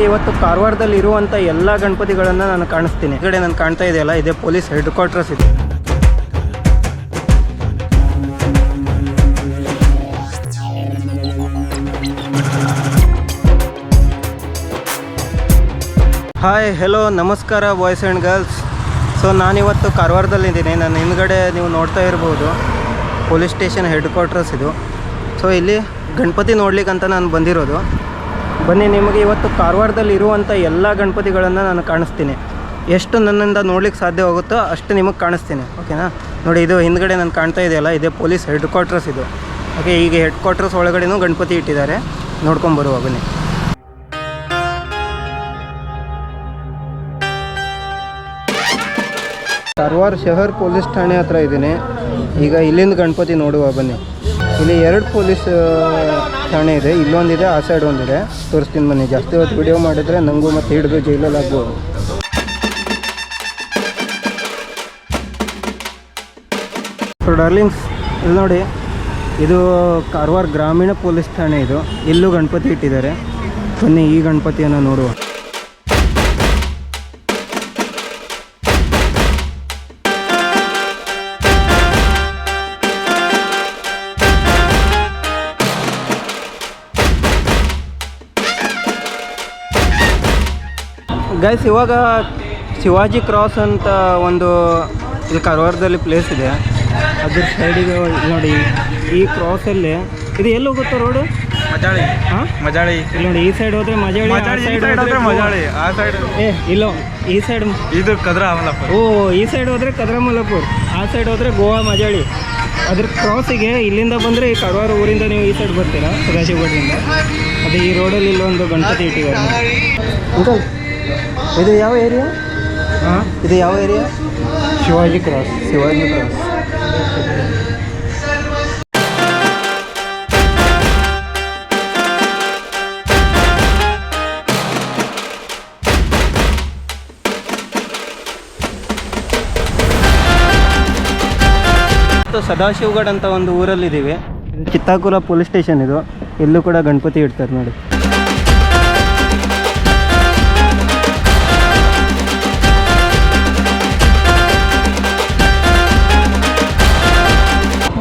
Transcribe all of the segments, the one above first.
ನಿಮಗೆ ಇವತ್ತು ಕಾರವಾರದಲ್ಲಿ ಇರುವಂಥ ಎಲ್ಲ ಗಣಪತಿಗಳನ್ನು ನಾನು ಕಾಣಿಸ್ತೀನಿ. ಈ ಕಡೆ ನಾನು ಕಾಣ್ತಾ ಇದೆಯಲ್ಲ, ಇದೇ ಪೊಲೀಸ್ ಹೆಡ್ ಕ್ವಾರ್ಟರ್ಸ್ ಇದೆ. ಹಾಯ್ ಹೆಲೋ ನಮಸ್ಕಾರ ಬಾಯ್ಸ್ ಆ್ಯಂಡ್ ಗರ್ಲ್ಸ್ ಸೊ ನಾನಿವತ್ತು ಕಾರವಾರದಲ್ಲಿದ್ದೀನಿ. ನಾನು ಹಿಂದ್ಗಡೆ ನೀವು ನೋಡ್ತಾ ಇರ್ಬೋದು, ಪೊಲೀಸ್ ಸ್ಟೇಷನ್ ಹೆಡ್ ಕ್ವಾರ್ಟರ್ಸ್ ಇದು. ಸೊ ಇಲ್ಲಿ ಗಣಪತಿ ನೋಡ್ಲಿಕ್ಕೆ ಅಂತ ನಾನು ಬಂದಿರೋದು. ಬನ್ನಿ, ನಿಮಗೆ ಇವತ್ತು ಕಾರವಾರದಲ್ಲಿ ಇರುವಂಥ ಎಲ್ಲ ಗಣಪತಿಗಳನ್ನು ನಾನು ಕಾಣಿಸ್ತೀನಿ. ಎಷ್ಟು ನನ್ನಿಂದ ನೋಡ್ಲಿಕ್ಕೆ ಸಾಧ್ಯವಾಗುತ್ತೋ ಅಷ್ಟು ನಿಮಗೆ ಕಾಣಿಸ್ತೀನಿ ಓಕೆನಾ ನೋಡಿ, ಇದು ಹಿಂದ್ಗಡೆ ನಾನು ಕಾಣ್ತಾ ಇದೆಯಲ್ಲ, ಇದೇ ಪೊಲೀಸ್ ಹೆಡ್ ಕ್ವಾರ್ಟರ್ಸ್ ಇದು. ಓಕೆ ಈಗ ಹೆಡ್ ಕ್ವಾರ್ಟರ್ಸ್ ಒಳಗಡೆನೂ ಗಣಪತಿ ಇಟ್ಟಿದ್ದಾರೆ. ನೋಡ್ಕೊಂಬರುವ ಬನ್ನಿ. ಕಾರವಾರ ಶಹರ್ ಪೊಲೀಸ್ ಠಾಣೆ ಹತ್ರ ಇದ್ದೀನಿ. ಈಗ ಇಲ್ಲಿಂದ ಗಣಪತಿ ನೋಡುವ, ಬನ್ನಿ. ಇಲ್ಲಿ ಎರಡು ಪೊಲೀಸ್ ಠಾಣೆ ಇದೆ. ಇಲ್ಲೊಂದಿದೆ, ಆ ಸೈಡ್ ಒಂದಿದೆ. ತೋರಿಸ್ತೀನಿ ಬನ್ನಿ. ಜಾಸ್ತಿ ಹೊತ್ತು ವಿಡಿಯೋ ಮಾಡಿದರೆ ನನಗೂ ಮತ್ತೆ ಹಿಡಿದು ಜೈಲಲ್ಲಿ ಆಗ್ಬೋದು. ಸೊ ಡಾರ್ಲಿಂಗ್ಸ್ ಇಲ್ಲಿ ನೋಡಿ. ಇದು ಕಾರವಾರ ಗ್ರಾಮೀಣ ಪೊಲೀಸ್ ಠಾಣೆ ಇದು. ಇಲ್ಲೂ ಗಣಪತಿ ಇಟ್ಟಿದ್ದಾರೆ. ಬನ್ನಿ, ಈ ಗಣಪತಿಯನ್ನು ನೋಡುವ. ಗೈಸ್ ಇವಾಗ ಶಿವಾಜಿ ಕ್ರಾಸ್ ಅಂತ ಒಂದು ಇಲ್ಲಿ ಕಾರವಾರದಲ್ಲಿ ಪ್ಲೇಸ್ ಇದೆ. ಅದ್ರ ಸೈಡಿಗೆ ನೋಡಿ ಈ ಕ್ರಾಸಲ್ಲಿ ಇದು ಎಲ್ಲಿ ಹೋಗುತ್ತೆ ರೋಡು ಮಜಾಳಿ. ಹಾಂ? ಮಜಾಳಿ. ಇಲ್ಲಿ ನೋಡಿ ಈ ಸೈಡ್ ಹೋದ್ರೆ ಮಜಾಳಿ ಮಜಾಳಿ ಈ ಸೈಡ್ ಹೋದ್ರೆ ಹೋದ್ರೆ ಮಜಾಳಿ ಆ ಸೈಡ್ ಏ ಇಲ್ಲ ಈ ಸೈಡ್ ಇದು ಕದ್ರ ಓ ಈ ಸೈಡ್ ಹೋದ್ರೆ ಕದ್ರಮಲ್ಲಪುರ್ ಆ ಸೈಡ್ ಹೋದ್ರೆ ಗೋವಾ ಮಜಾಳಿ. ಅದ್ರ ಕ್ರಾಸಿಗೆ ಇಲ್ಲಿಂದ ಬಂದರೆ ಈ ಕಡವಾರ ಊರಿಂದ ನೀವು ಈ ಸೈಡ್ ಬರ್ತೀರಾ? ಸದಾಶಿವಗಢದಿಂದ ಅದೇ ಈ ರೋಡಲ್ಲಿ ಇಲ್ಲೊಂದು ಗಣಪತಿ ಇಟ್ಟಿದ್ದಾರೆ. ಅಂಕಲ್ ಇದು ಯಾವ ಏರಿಯಾ ಹಾಂ? ಇದು ಯಾವ area Shivaji cross Shivaji cross ಮತ್ತು ಸದಾಶಿವಗಢ ಅಂತ ಒಂದು ಊರಲ್ಲಿದ್ದೀವಿ. ಚಿತ್ತಾಕುರ ಪೊಲೀಸ್ ಸ್ಟೇಷನ್ ಇದು. ಇಲ್ಲೂ ಕೂಡ ಗಣಪತಿ ಇಡ್ತಾರೆ ನೋಡಿ.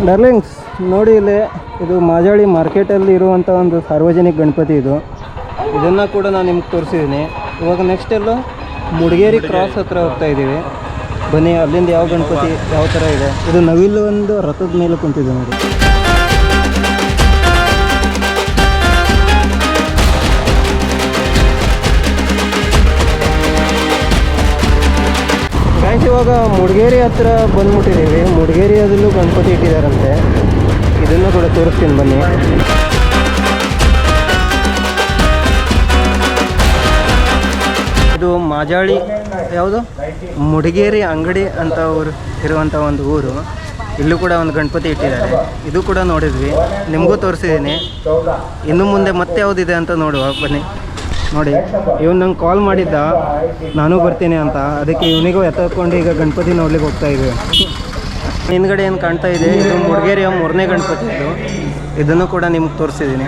ಡಾರ್ಲಿಂಗ್ಸ್ ನೋಡಿ ಇಲ್ಲಿ ಇದು ಮಾಜಾಳಿ ಮಾರ್ಕೆಟಲ್ಲಿ ಇರುವಂಥ ಒಂದು ಸಾರ್ವಜನಿಕ ಗಣಪತಿ ಇದು. ಇದನ್ನು ಕೂಡ ನಾನು ನಿಮ್ಗೆ ತೋರಿಸಿದ್ದೀನಿ ಇವಾಗ ನೆಕ್ಸ್ಟ್ ಎಲ್ಲೋ ಮುಡಿಗೇರಿ ಕ್ರಾಸ್ ಹತ್ರ ಹೋಗ್ತಾ ಇದ್ದೀವಿ. ಬನ್ನಿ ಅಲ್ಲಿಂದ ಯಾವ ಗಣಪತಿ ಯಾವ ಥರ ಇದೆ? ಇದು ನವಿಲು ಒಂದು ರಥದ ಮೇಲೆ ಕುಂತಿದೆ ನೋಡಿ. ಗೈಸ್ ಇವಾಗ ಮುಡಿಗೇರಿ ಹತ್ರ ಬಂದ್ಬಿಟ್ಟಿದ್ದೀವಿ ಮುಡಿಗೇರಿಯದಲ್ಲೂ ಗಣಪತಿ ಇಟ್ಟಿದ್ದಾರಂತೆ ಇದನ್ನು ಕೂಡ ತೋರಿಸ್ತೀನಿ ಬನ್ನಿ. ಇದು ಮಾಜಾಳಿ, ಯಾವುದು? ಮುಡಿಗೇರಿ ಅಂಗಡಿ ಅಂತ ಊರು ಇರುವಂಥ ಒಂದು ಊರು. ಇಲ್ಲೂ ಕೂಡ ಒಂದು ಗಣಪತಿ ಇಟ್ಟಿದ್ದಾರೆ. ಇದು ಕೂಡ ನೋಡಿದ್ವಿ. ನಿಮಗೂ ತೋರಿಸಿದ್ದೀನಿ. ಇನ್ನು ಮುಂದೆ ಮತ್ತೆ ಯಾವುದಿದೆ ಅಂತ ನೋಡುವ. ಬನ್ನಿ. ನೋಡಿ, ಇವನು ನಂಗೆ ಕಾಲ್ ಮಾಡಿದ್ದ, ನಾನು ಬರ್ತೀನಿ ಅಂತ. ಅದಕ್ಕೆ ಇವನಿಗೂ ಎತ್ತಕೊಂಡು ಈಗ ಗಣಪತಿ ನೋಡ್ಲಿಕ್ಕೆ ಹೋಗ್ತಾ ಇದ್ದೀವಿ ಹಿಂದ್ಗಡೆ ಏನು ಕಾಣ್ತಾ ಇದೆ, ಇದು ಮುಡಿಗೇರಿಯ ಮೂರನೇ ಗಣಪತಿ ಇದು. ಇದನ್ನು ಕೂಡ ನಿಮ್ಗೆ ತೋರಿಸಿದ್ದೀನಿ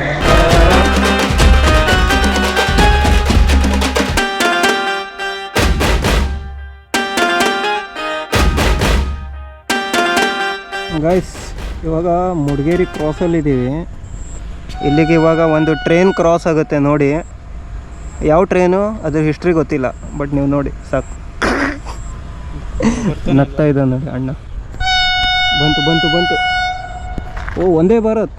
ಗೈಸ್ ಇವಾಗ ಮುಡಿಗೇರಿ ಕ್ರಾಸಲ್ಲಿದ್ದೀವಿ ಇಲ್ಲಿಗೆ ಇವಾಗ ಒಂದು ಟ್ರೈನ್ ಕ್ರಾಸ್ ಆಗುತ್ತೆ ನೋಡಿ. ಯಾವ ಟ್ರೈನು ಅದ್ರ ಹಿಸ್ಟ್ರಿ ಗೊತ್ತಿಲ್ಲ ಬಟ್ ನೀವು ನೋಡಿ, ಸಾಕು. ನಗ್ತಾ ಇದ್ದ ನೋಡಿ ಅಣ್ಣ. ಬಂತು ಬಂತು ಬಂತು. ಓ, ಒಂದೇ ಭಾರತ್.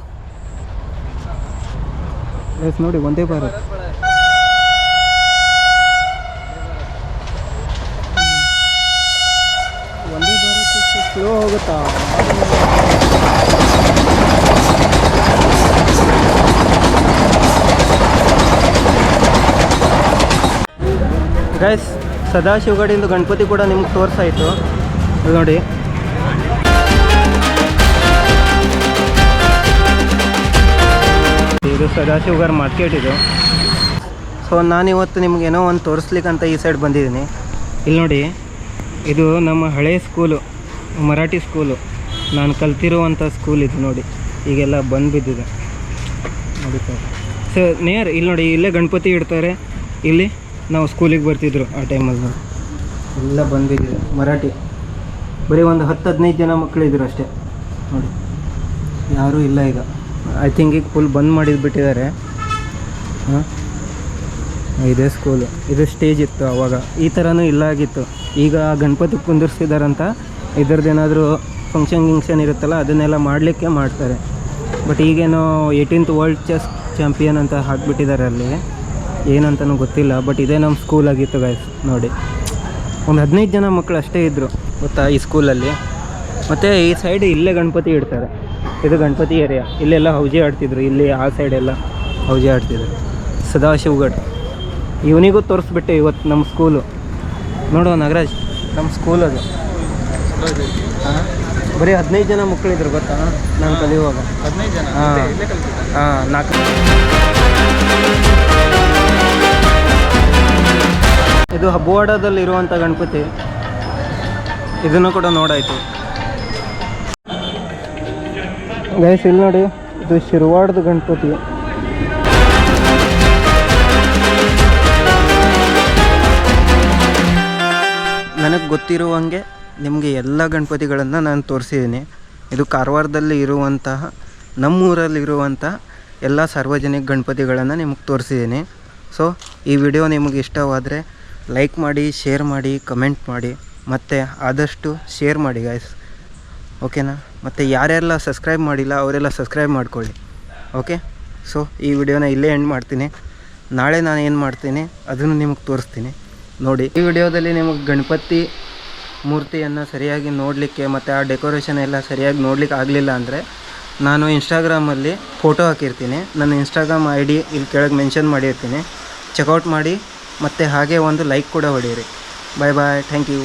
ಎಸ್ ನೋಡಿ, ಒಂದೇ ಭಾರತ್. ಒಂದೇ ಭಾರತ್ ಸ್ಲೋ ಹೋಗುತ್ತಾ ಗೈಸ್ ಸದಾಶಿವಗಡಿಂದು ಗಣಪತಿ ಕೂಡ ನಿಮ್ಗೆ ತೋರಿಸಾಯಿತು ನೋಡಿ. ಇದು ಸದಾಶಿವಗರ್ ಮಾರ್ಕೆಟ್ ಇದು. ಸೊ ನಾನಿವತ್ತು ನಿಮ್ಗೆ ಏನೋ ಒಂದು ತೋರಿಸ್ಲಿಕ್ಕಂತ ಈ ಸೈಡ್ ಬಂದಿದ್ದೀನಿ. ಇಲ್ಲಿ ನೋಡಿ, ಇದು ನಮ್ಮ ಹಳೆಯ ಸ್ಕೂಲು ಮರಾಠಿ ಸ್ಕೂಲು ನಾನು ಕಲ್ತಿರುವಂಥ ಸ್ಕೂಲ್ ಇದು ನೋಡಿ. ಈಗೆಲ್ಲ ಬಂದು ಬಿದ್ದಿದೆ ನೋಡಿ ಸರ್ ನೇರ್ ಇಲ್ಲಿ ನೋಡಿ, ಇಲ್ಲೇ ಗಣಪತಿ ಇಡ್ತಾರೆ. ಇಲ್ಲಿ? ನಾವು ಸ್ಕೂಲಿಗೆ ಬರ್ತಿದ್ರು ಆ ಟೈಮಲ್ಲಿ. ಎಲ್ಲ ಬಂದಿದ್ದೀವಿ. ಮರಾಠಿ. ಬರೀ ಒಂದು ಹತ್ತು, ಹದಿನೈದು ಜನ ಮಕ್ಕಳಿದ್ರು ಅಷ್ಟೇ. ನೋಡಿ. ಯಾರೂ ಇಲ್ಲ ಈಗ. ಐ ಥಿಂಕ್ ಈಗ ಫುಲ್ ಬಂದ್ ಮಾಡಿದ್ದು ಬಿಟ್ಟಿದ್ದಾರೆ. ಹಾಂ? ಇದೇ ಸ್ಕೂಲು ಇದು ಸ್ಟೇಜ್ ಇತ್ತು ಆವಾಗ ಈ ಥರನೂ ಇಲ್ಲ ಆಗಿತ್ತು. ಈಗ ಗಣಪತಿ ಕುಂದಿರ್ಸಿದಾರಂತ. ಇದ್ರದ್ದು ಏನಾದರೂ ಫಂಕ್ಷನ್ ಗಿಂಕ್ಷನ್ ಇರುತ್ತಲ್ಲ, ಅದನ್ನೆಲ್ಲ ಮಾಡಲಿಕ್ಕೆ ಮಾಡ್ತಾರೆ. ಬಟ್ ಈಗೇನೋ ಏಯ್ಟೀನ್ತ್ ವರ್ಲ್ಡ್ ಚೆಸ್ ಚಾಂಪಿಯನ್ ಅಂತ ಹಾಕಿಬಿಟ್ಟಿದ್ದಾರೆ ಅಲ್ಲಿ. ಏನಂತನೂ ಗೊತ್ತಿಲ್ಲ ಬಟ್ ಇದೇ ನಮ್ಮ ಸ್ಕೂಲ್ ಆಗಿತ್ತು ಗೈಸ್ ನೋಡಿ. ಒಂದು ಹದಿನೈದು ಜನ ಮಕ್ಕಳು ಅಷ್ಟೇ ಇದ್ದರು ಗೊತ್ತಾ ಈ ಸ್ಕೂಲಲ್ಲಿ ಮತ್ತು ಈ ಸೈಡ್ ಇಲ್ಲೇ ಗಣಪತಿ ಇಡ್ತಾರೆ. ಇದು ಗಣಪತಿ ಏರಿಯಾ ಇಲ್ಲೆಲ್ಲ ಹೌಜಿ ಆಡ್ತಿದ್ರು ಇಲ್ಲಿ ಆ ಸೈಡೆಲ್ಲ ಹೌಜಿ ಆಡ್ತಿದ್ರು. ಸದಾಶಿವಗಢ ಇವನಿಗೂ ತೋರಿಸ್ಬಿಟ್ಟೆ ಇವತ್ತು ನಮ್ಮ ಸ್ಕೂಲು ನೋಡು ನಾಗರಾಜ್ ನಮ್ಮ ಸ್ಕೂಲ್ ಅದು. ಹಾಂ? ಬರೀ ಹದಿನೈದು ಜನ ಮಕ್ಕಳಿದ್ರು ಗೊತ್ತಾ? ನಾನು ಕಲಿಯುವಾಗ. ಹದಿನೈದು ಜನ? ಹಾಂ. ಹಾಂ ನಾಲ್ಕು ಇದು ಹಬ್ಬವಾಡದಲ್ಲಿ ಇರುವಂತಹ ಗಣಪತಿ. ಇದನ್ನು ಕೂಡ ನೋಡಾಯಿತು. ಗೈಸ್ ಇಲ್ಲಿ ನೋಡಿ, ಇದು ಶಿರ್ವಾಡ್ದು ಗಣಪತಿ. ನನಗೆ ಗೊತ್ತಿರುವಂಗೆ ನಿಮಗೆ ಎಲ್ಲ ಗಣಪತಿಗಳನ್ನು ನಾನು ತೋರಿಸಿದ್ದೀನಿ ಇದು ಕಾರವಾರದಲ್ಲಿ ಇರುವಂತಹ ನಮ್ಮೂರಲ್ಲಿರುವಂಥ ಎಲ್ಲ ಸಾರ್ವಜನಿಕ ಗಣಪತಿಗಳನ್ನು ನಿಮಗೆ ತೋರಿಸಿದ್ದೀನಿ ಸೊ ಈ ವಿಡಿಯೋ ನಿಮಗೆ ಇಷ್ಟವಾದರೆ ಲೈಕ್ ಮಾಡಿ ಶೇರ್ ಮಾಡಿ ಕಮೆಂಟ್ ಮಾಡಿ, ಮತ್ತು ಆದಷ್ಟು ಶೇರ್ ಮಾಡಿ ಗಾಯ್ಸ್ ಓಕೆನಾ ಮತ್ತು ಯಾರೆಲ್ಲ ಸಬ್ಸ್ಕ್ರೈಬ್ ಮಾಡಿಲ್ಲ, ಅವರೆಲ್ಲ ಸಬ್ಸ್ಕ್ರೈಬ್ ಮಾಡ್ಕೊಳ್ಳಿ. ಓಕೆ ಸೊ ಈ ವಿಡಿಯೋನ ಇಲ್ಲೇ ಎಂಡ್ ಮಾಡ್ತೀನಿ. ನಾಳೆ ನಾನು ಏನು ಮಾಡ್ತೀನಿ, ಅದನ್ನು ನಿಮಗೆ ತೋರಿಸ್ತೀನಿ. ನೋಡಿ, ಈ ವಿಡಿಯೋದಲ್ಲಿ ನಿಮಗೆ ಗಣಪತಿ ಮೂರ್ತಿಯನ್ನು ಸರಿಯಾಗಿ ನೋಡಲಿಕ್ಕೆ ಮತ್ತು ಆ ಡೆಕೋರೇಷನ್ ಎಲ್ಲ ಸರಿಯಾಗಿ ನೋಡ್ಲಿಕ್ಕೆ ಆಗಲಿಲ್ಲ ಅಂದರೆ, ನಾನು ಇನ್ಸ್ಟಾಗ್ರಾಮಲ್ಲಿ ಫೋಟೋ ಹಾಕಿರ್ತೀನಿ. ನನ್ನ ಇನ್ಸ್ಟಾಗ್ರಾಮ್ ಐ ಡಿ ಇಲ್ಲಿ ಕೆಳಗೆ ಮೆನ್ಷನ್ ಮಾಡಿರ್ತೀನಿ. ಚೆಕ್ಔಟ್ ಮಾಡಿ. ಮತ್ತು ಹಾಗೆ ಒಂದು ಲೈಕ್ ಕೂಡ ಹೊಡೆಯಿರಿ. ಬಾಯ್ ಬಾಯ್ ಥ್ಯಾಂಕ್ ಯು